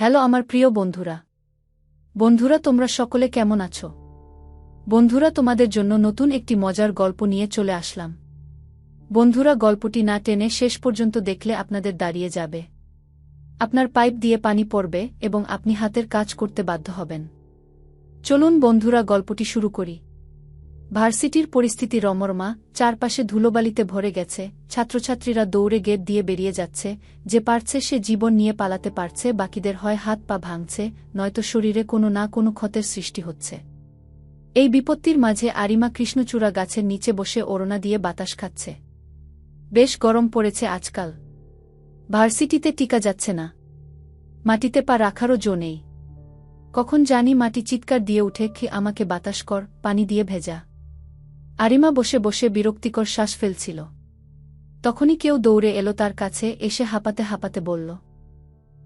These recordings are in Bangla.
হ্যালো আমার প্রিয় বন্ধুরা। বন্ধুরা, তোমরা সকলে কেমন আছো? বন্ধুরা, তোমাদের জন্য নতুন একটি মজার গল্প নিয়ে চলে আসলাম। বন্ধুরা, গল্পটি না টেনে শেষ পর্যন্ত দেখলে আপনাদের দাঁড়িয়ে যাবে। আপনার পাইপ দিয়ে পানি পড়বে এবং আপনি হাতের কাজ করতে বাধ্য হবেন। চলুন বন্ধুরা, গল্পটি শুরু করি। ভার্সিটির পরিস্থিতি রমরমা চারপাশে ধুলোবালিতে ভরে গেছে, ছাত্রছাত্রীরা দৌড়ে গেট দিয়ে বেরিয়ে যাচ্ছে, যে পারছে সে জীবন নিয়ে পালাতে পারছে, বাকিদের হয় হাত পা ভাঙছে, নয়তো শরীরে কোনো না কোনো ক্ষতের সৃষ্টি হচ্ছে। এই বিপত্তির মাঝে আরিমা কৃষ্ণচূড়া গাছের নিচে বসে ওড়না দিয়ে বাতাস খাচ্ছে। বেশ গরম পড়েছে আজকাল। ভার্সিটিতে টিকা যাচ্ছে না। মাটিতে পা রাখারও জো নেই। কখন জানি মাটি চিৎকার দিয়ে উঠে কি আমাকে বাতাস কর, পানি দিয়ে ভেজা। আরিমা বসে বসে বিরক্তিকর শ্বাস ফেলছিল। তখনই কেউ দৌড়ে এলো তার কাছে, এসে হাঁপাতে হাঁপাতে বলল,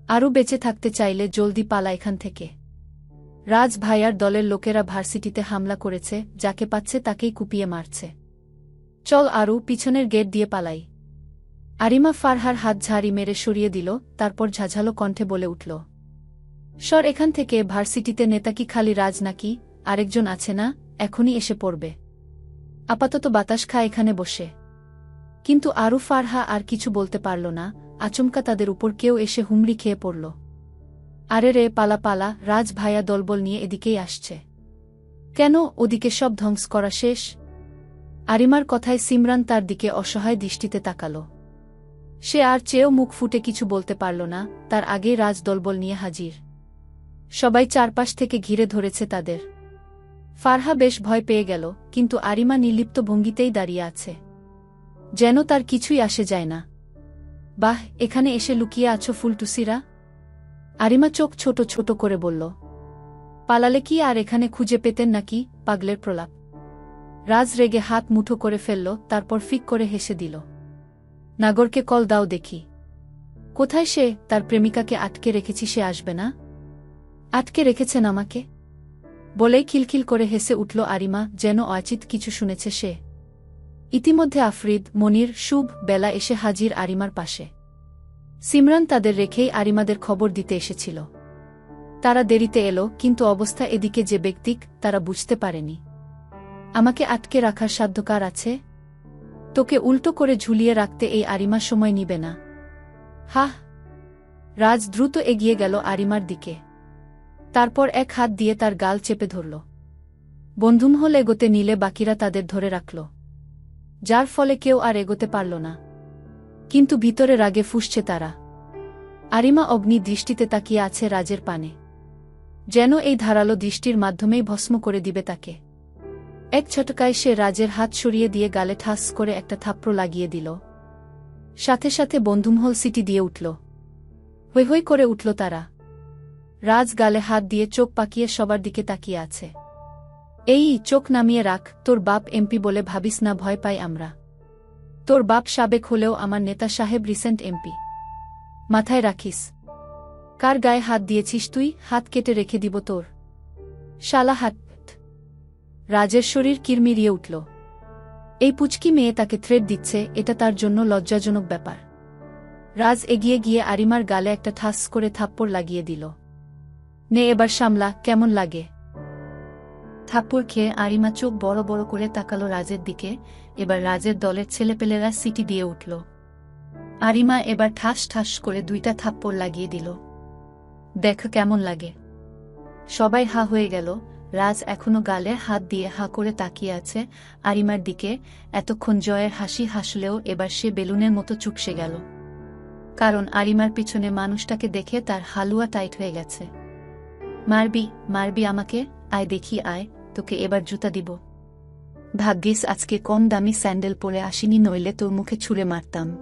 আরও বেঁচে থাকতে চাইলে জলদি পালা এখান থেকে। রাজ ভাইয়ার দলের লোকেরা ভার্সিটিতে হামলা করেছে, যাকে পাচ্ছে তাকেই কুপিয়ে মারছে। চল আরও পিছনের গেট দিয়ে পালাই। আরিমা ফারহার হাত ঝাড়ি মেরে সরিয়ে দিল, তারপর ঝাঝালো কণ্ঠে বলে উঠল, সর এখান থেকে, ভার্সিটিতে নেতা কি খালি রাজ নাকি? আরেকজন আছে না? এখনই এসে পড়বে। আপাতত বাতাস খা এখানে বসে। কিন্তু আরু ফারহা আর কিছু বলতে পারল না, আচমকা তাদের উপর কেউ এসে হুমড়ি খেয়ে পড়ল। আরে রে, পালা পালা, রাজ ভাইয়া দলবল নিয়ে এদিকেই আসছে। কেন ওদিকে সব ধ্বংস করা শেষ? আরিমার কথায় সিমরান তার দিকে অসহায় দৃষ্টিতে তাকাল। সে আর চেয়েও মুখ ফুটে কিছু বলতে পারল না, তার আগেই রাজ দলবল নিয়ে হাজির। সবাই চারপাশ থেকে ঘিরে ধরেছে তাদের। ফারহা বেশ ভয় পেয়ে গেল, কিন্তু আরিমা নির্লিপ্ত ভঙ্গিতেই দাঁড়িয়ে আছে। যেন তার কিছুই আসে যায় না। বাহ, এখানে এসে লুকিয়ে আছো ফুলটুসিরা? আরিমা চোখ ছোট ছোট করে বলল। পালালে কি আর এখানে খুঁজে পেতেন নাকি, পাগলের প্রলাপ? রাজ রেগে হাত মুঠো করে ফেলল, তারপর ফিক করে হেসে দিল। নাগরকে কল দাও দেখি। কোথায় সে? তার প্রেমিকাকে আটকে রেখেছি সে আসবে না? আটকে রেখেছেন আমাকে? বলেই খিলখিল করে হেসে উঠল আরিমা, যেন অচিত কিছু শুনেছে সে। ইতিমধ্যে আফরিদ, মনির, শুভ, বেলা এসে হাজির আরিমার পাশে। সিমরান তাদের রেখেই আরিমাদের খবর দিতে এসেছিল। তারা দেরিতে এলো, কিন্তু অবস্থা এদিকে যে ব্যক্তিক, তারা বুঝতে পারেনি। আমাকে আটকে রাখার সাধ্যকার আছে? তোকে উল্টো করে ঝুলিয়ে রাখতে এই আরিমা সময় নিবে না। হাহ! রাজ দ্রুত এগিয়ে গেল আরিমার দিকে। তারপর এক হাত দিয়ে তার গাল চেপে ধরল। বন্ধুমহল এগোতে নিলে বাকিরা তাদের ধরে রাখল। যার ফলে কেউ আর এগোতে পারল না। কিন্তু ভিতরে রাগে ফুসছে তারা। আরিমা অগ্নি দৃষ্টিতে তাকিয়ে আছে রাজের পানে। যেন এই ধারালো দৃষ্টির মাধ্যমেই ভস্ম করে দিবে তাকে। এক ছটকায় সে রাজের হাত সরিয়ে দিয়ে গালে ঠাস করে একটা থাপ্পড় লাগিয়ে দিল। সাথে সাথে বন্ধুমহল সিটি দিয়ে উঠল। হৈ হৈ করে উঠল তারা। রাজ গালে হাত দিয়ে চোখ পাকিয়ে সবার দিকে তাকিয়ে আছে। এই, চোখ নামিয়ে রাখ, তোর বাপ এমপি বলে ভাবিস না, ভয় পাই আমরা। তোর বাপ সাবেক হলেও আমার নেতা সাহেব রিসেন্ট এমপি। মাথায় রাখিস। কার গায়ে হাত দিয়েছিস তুই? হাত কেটে রেখে দিব তোর। শালা হাত। রাজের শরীর কিরমিরিয়ে উঠল। এই পুচকি মেয়ে তাকে থ্রেড দিচ্ছে, এটা তার জন্য লজ্জাজনক ব্যাপার। রাজ এগিয়ে গিয়ে আরিমার গালে একটা ঠাস করে থাপ্পড় লাগিয়ে দিল। নে এবার সামলা, কেমন লাগে? থাপ্পড় খেয়ে আরিমা চোখ বড় বড় করে তাকালো রাজের দিকে, এবার রাজের দলের ছেলেপেলেরা সিটি দিয়ে উঠল। আরিমা এবার ঠাস ঠাস করে দুইটা থাপ্পড় লাগিয়ে দিল। দেখ কেমন লাগে। সবাই হা হয়ে গেল, রাজ এখনও গালে হাত দিয়ে হা করে তাকিয়ে আছে, আরিমার দিকে, এতক্ষণ জয়ের হাসি হাসলেও এবার সে বেলুনের মতো চুপসে গেল। কারণ আরিমার পিছনে মানুষটাকে দেখে তার হালুয়া টাইট হয়ে গেছে। মারবি মারবি আমাকে, আয় দেখি, আয়, তোকে এবার জুতা দিব। ভাগ্যিস আজকে কম দামি স্যান্ডেল পরে আসিনি, নইলে তোর মুখে ছুঁড়ে মারতাম।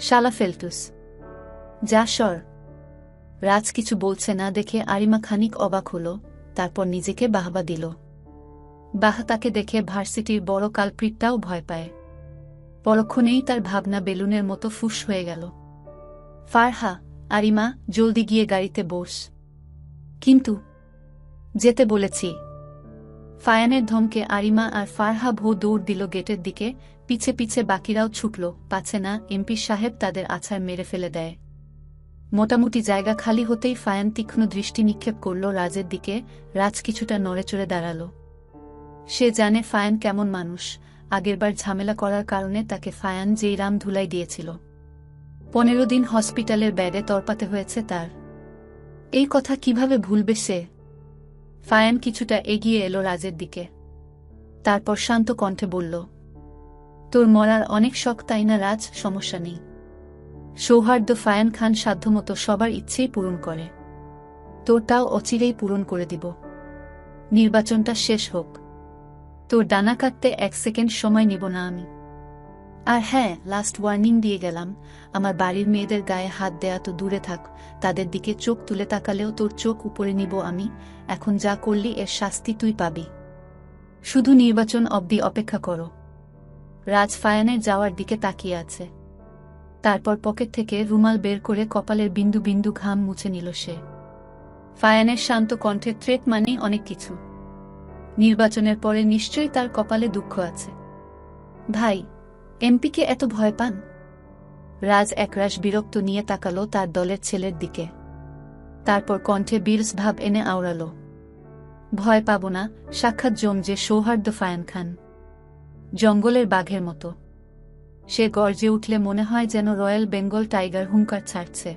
শালা ফেলটুস যা সর। রাজ কিছু বলছে না দেখে আরিমা খানিক অবাক হল, তারপর নিজেকে বাহবা দিল। বাহ, তাকে দেখে ভার্সিটির বড় কালপ্রিটটাও ভয় পায়। পরক্ষণেই তার ভাবনা বেলুনের মতো ফুস হয়ে গেল। ফারহা, আরিমা, জলদি গিয়ে গাড়িতে বস। কিন্তু, যেতে বলেছি। ফায়ানের ধমকে আরিমা আর ফারহা ভো দৌড় দিল গেটের দিকে, পিছে পিছে বাকিরাও ছুটল, পাছে না, এমপি সাহেব তাদের আছাড় মেরে ফেলে দেয়। মোটামুটি জায়গা খালি হতেই ফায়ান তীক্ষ্ণ দৃষ্টি নিক্ষেপ করল রাজের দিকে, রাজ কিছুটা নড়েচড়ে দাঁড়াল। সে জানে ফায়ান কেমন মানুষ, আগেরবার ঝামেলা করার কারণে তাকে ফায়ান যেই রাম ধুলাই দিয়েছিল। পনেরো দিন হসপিটালের ব্যাডে তরপাতে হয়েছে তার। এই কথা কীভাবে ভুলবে সে? ফায়ান কিছুটা এগিয়ে এলো রাজের দিকে। তারপর শান্ত কণ্ঠে বলল, তোর মরার অনেক শখ, তাই না রাজ? সমস্যা নেই। সৌহার্দ্য ফায়ান খান সাধ্যমতো সবার ইচ্ছেই পূরণ করে। তোরটাও অচিরেই পূরণ করে দিব। নির্বাচনটা শেষ হোক। তোর ডানা কাটতে এক সেকেন্ড সময় নিব না আমি। আর হ্যাঁ লাস্ট ওয়ার্নিং দিয়ে গেলাম। আমার বাড়ির মেয়েদের গায়ে হাত দেয়া তো দূরে থাক। তাদের দিকে চোখ তুলে তাকালেও তোর চোখ উপরে নিব আমি। এখন যা করলি, এর শাস্তি তুই পাবি। শুধু নির্বাচন অবধি অপেক্ষা করো। রাজ ফায়ানের যাওয়ার দিকে তাকিয়ে আছে। তারপর পকেট থেকে রুমাল বের করে কপালের বিন্দু বিন্দু ঘাম মুছে নিল সে। ফায়ানের শান্ত কণ্ঠে থ্রেট মানে অনেক কিছু। নির্বাচনের পরে নিশ্চয়ই তার কপালে দুঃখ আছে। ভাই এমপিকে এত ভয় পান? রাজ একরাশ বিরক্ত নিয়ে তাকালো তার দলের ছেলের দিকে। তারপর কণ্ঠে বীরস ভাব এনে আওড়াল। ভয় পাব না, সাক্ষাৎ জমজে সৌহার্দ্য ফায়ান খান। জঙ্গলের বাঘের মতো। সে গর্জে উঠলে মনে হয় যেন রয়্যাল বেঙ্গল টাইগার হুঙ্কার ছাড়ছে।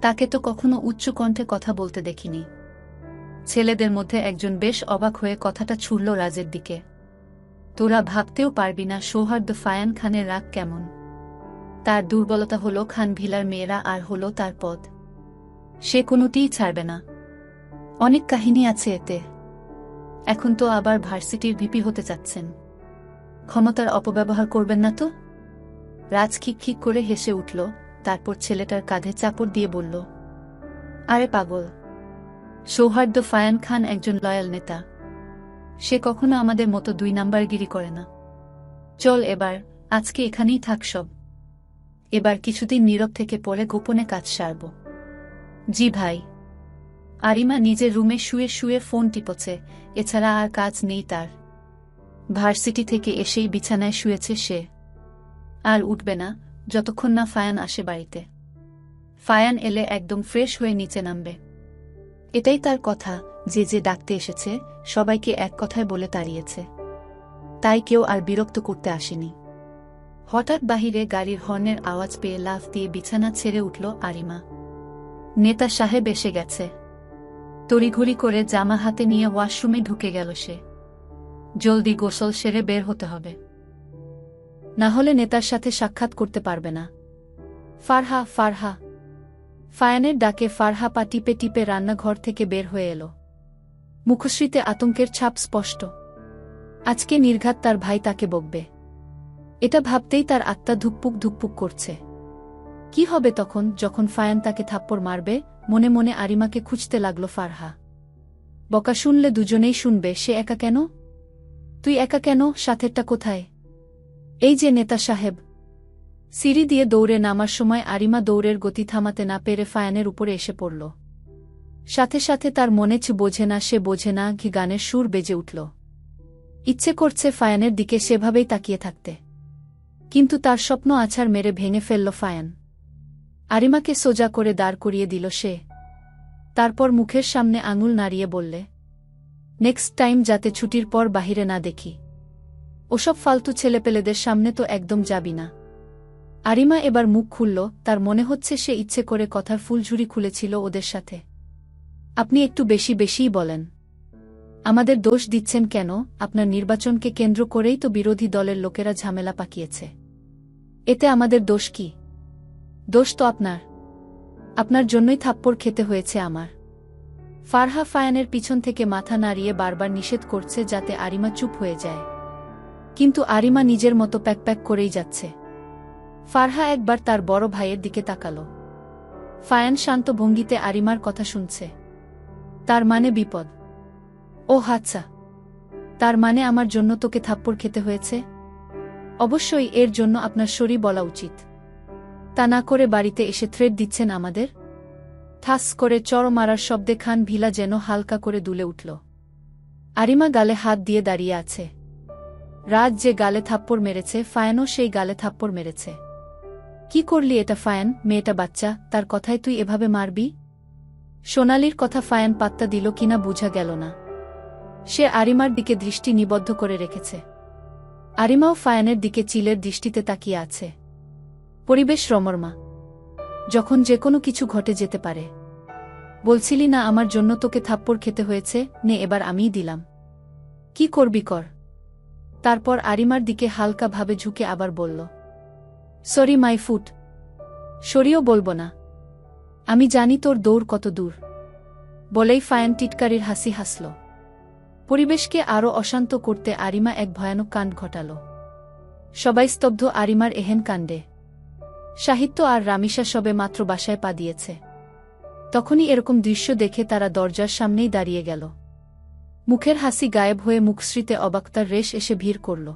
তাকে তো কখনো উচ্চ কণ্ঠে কথা বলতে দেখিনি। ছেলেদের মধ্যে একজন বেশ অবাক হয়ে কথাটা ছুড়ল রাজের দিকে। তোরা ভাবতেও পারবি না সৌহার্দ্য ফায়ান খানের রাগ কেমন। তার দুর্বলতা হল খান ভিলার মেয়েরা আর হল তার পদ। সে কোনোটিই ছাড়বে না। অনেক কাহিনী আছে এতে। এখন তো আবার ভার্সিটির ভিপি হতে চাচ্ছেন। ক্ষমতার অপব্যবহার করবেন না তো? রাজ খিক করে হেসে উঠল, তারপর ছেলেটার কাঁধে চাপড় দিয়ে বলল, আরে পাগল। সৌহার্দ্য ফায়ান খান একজন লয়াল নেতা। সে কখনো আমাদের মতো দুই নাম্বার গিরি করে না। চল এবার, আজকে এখানেই থাক সব। এবার কিছুদিন নীরব থেকে পরে গোপনে কাজ সারব। জি ভাই। আরিমা নিজের রুমে শুয়ে শুয়ে ফোন টিপছে, এছাড়া আর কাজ নেই তার। ভার্সিটি থেকে এসেই বিছানায় শুয়েছে সে। আর উঠবে না, যতক্ষণ না ফায়ান আসে বাড়িতে। ফায়ান এলে একদম ফ্রেশ হয়ে নিচে নামবে। এটাই তার কথা, যে যে ডাকতে এসেছে, সবাইকে এক কথায় বলে তাড়িয়েছে। তাই কেউ আর বিরক্ত করতে আসেনি। হঠাৎ বাহিরে গাড়ির হর্নের আওয়াজ পেয়ে লাফ দিয়ে বিছানা ছেড়ে উঠল আরিমা। নেতা সাহেব এসে গেছে। তড়িঘড়ি করে জামা হাতে নিয়ে ওয়াশরুমে ঢুকে গেল সে। জলদি গোসল সেরে বের হতে হবে। না হলে নেতার সাথে সাক্ষাৎ করতে পারবে না। ফারহা ফারহা। ফায়ানের ডাকে ফারহা পা টিপে টিপে রান্নাঘর থেকে বের হয়ে এলো। মুখশ্রীতে আতঙ্কের ছাপ স্পষ্ট। আজকে নির্ঘাত তার ভাই তাকে বকবে। এটা ভাবতেই তার আত্মা ধুকপুক ধুকপুক করছে। কি হবে তখন যখন ফায়ান তাকে থাপ্পড় মারবে? মনে মনে আরিমাকে খুঁজতে লাগল ফারহা। বকা শুনলে দুজনেই শুনবে, সে একা কেন? তুই একা কেন? সাথেরটা কোথায়? এই যে নেতা সাহেব সিঁড়ি দিয়ে দৌড়ে নামার সময় আরিমা দৌড়ের গতি থামাতে না পেরে ফায়ানের উপরে এসে পড়ল। সাথে সাথে তার মনে বোঝে না, সে বোঝে না, ঘি গানের সুর বেজে উঠল। ইচ্ছে করছে ফায়ানের দিকে সেভাবেই তাকিয়ে থাকতে। কিন্তু তার স্বপ্ন আছাড় মেরে ভেঙে ফেলল ফায়ান। আরিমাকে সোজা করে দাঁড় করিয়ে দিল সে। তারপর মুখের সামনে আঙুল নাড়িয়ে বললে, নেক্সট টাইম যাতে ছুটির পর বাহিরে না দেখি। ওসব ফালতু ছেলেপেলেদের সামনে তো একদম যাবি না। আরিমা এবার মুখ খুলল, তার মনে হচ্ছে সে ইচ্ছে করে কথার ফুলঝুরি খুলেছিল ওদের সাথে। আপনি একটু বেশি বেশিই বলেন। আমাদের দোষ দিচ্ছেন কেন? আপনার নির্বাচনকে কেন্দ্র করেই তো বিরোধী দলের লোকেরা ঝামেলা পাকিয়েছে। এতে আমাদের দোষ কি? দোষ তো আপনার। আপনার জন্যই থাপ্পড় খেতে হয়েছে আমার। ফারহা ফায়ানের পিছন থেকে মাথা নাড়িয়ে বারবার নিষেধ করছে যাতে আরিমা চুপ হয়ে যায়। কিন্তু আরিমা নিজের মতো প্যাক প্যাক করেই যাচ্ছে। ফারহা একবার তার বড় ভাইয়ের দিকে তাকাল। ফায়ান শান্ত ভঙ্গিতে আরিমার কথা শুনছে। তার মানে বিপদ। ও হাচ্ছা তার মানে আমার জন্য তোকে থাপ্পড় খেতে হয়েছে? অবশ্যই এর জন্য আপনার শরীর বলা উচিত। তা না করে বাড়িতে এসে থ্রেড দিচ্ছেন আমাদের? ঠাস করে চর মারার শব্দে খান ভিলা যেন হালকা করে দুলে উঠল। আরিমা গালে হাত দিয়ে দাঁড়িয়ে আছে। রাজ যে গালে থাপ্পড় মেরেছে, ফায়ানও সেই গালে থাপ্পড় মেরেছে। কি করলি এটা, ফায়ান? মেয়েটা বাচ্চা, তার কথায় তুই এভাবে মারবি? সোনালির কথা ফায়ান পাত্তা দিল কিনা বুঝা গেল না। সে আরিমার দিকে দৃষ্টি নিবদ্ধ করে রেখেছে। আরিমাও ফায়ানের দিকে চিলের দৃষ্টিতে তাকিয়ে আছে। পরিবেশ রমরমা যখন যে কোনো কিছু ঘটে যেতে পারে। বলছিলি না আমার জন্য তোকে থাপ্পড় খেতে হয়েছে? নে, এবার আমিই দিলাম। কি করবি কর। তারপর আরিমার দিকে হালকাভাবে ঝুঁকে আবার বলল সরি মাই ফুট সরিও বলব না। আমি জানি তোর দৌড় কত দূর। বলেই ফায়ান টিটকারির হাসি হাসল। পরিবেশকে আরও অশান্ত করতে আরিমা এক ভয়ানক কাণ্ড ঘটাল। সবাই স্তব্ধ আরিমার এহেন কাণ্ডে। সাহিত্য আর রামিসা সবে মাত্র বাসায় পা দিয়েছে। তখনই এরকম দৃশ্য দেখে তারা দরজার সামনেই দাঁড়িয়ে গেল। মুখের হাসি গায়েব হয়ে মুখশ্রীতে অবাক্তার রেশ এসে ভিড় করল।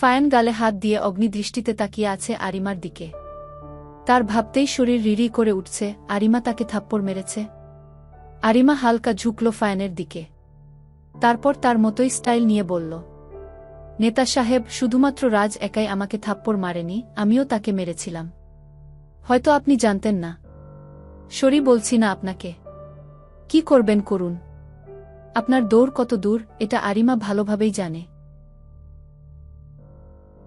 ফায়ান গালে হাত দিয়ে অগ্নিদৃষ্টিতে তাকিয়ে আছে আরিমার দিকে। তার ভাবতেই শরীর রিরি করে উঠছে, আরিমা তাকে থাপ্পড় মেরেছে। আরিমা হালকা ঝুঁকল ফায়ানের দিকে। তারপর তার মতোই স্টাইল নিয়ে বলল, নেতা সাহেব, শুধুমাত্র রাজ একাই আমাকে থাপ্পড় মারেনি, আমিও তাকে মেরেছিলাম। হয়তো আপনি জানতেন না। সরি বলছি না আপনাকে। কি করবেন করুন। আপনার দৌড় কত দূর, এটা আরিমা ভালোভাবেই জানে।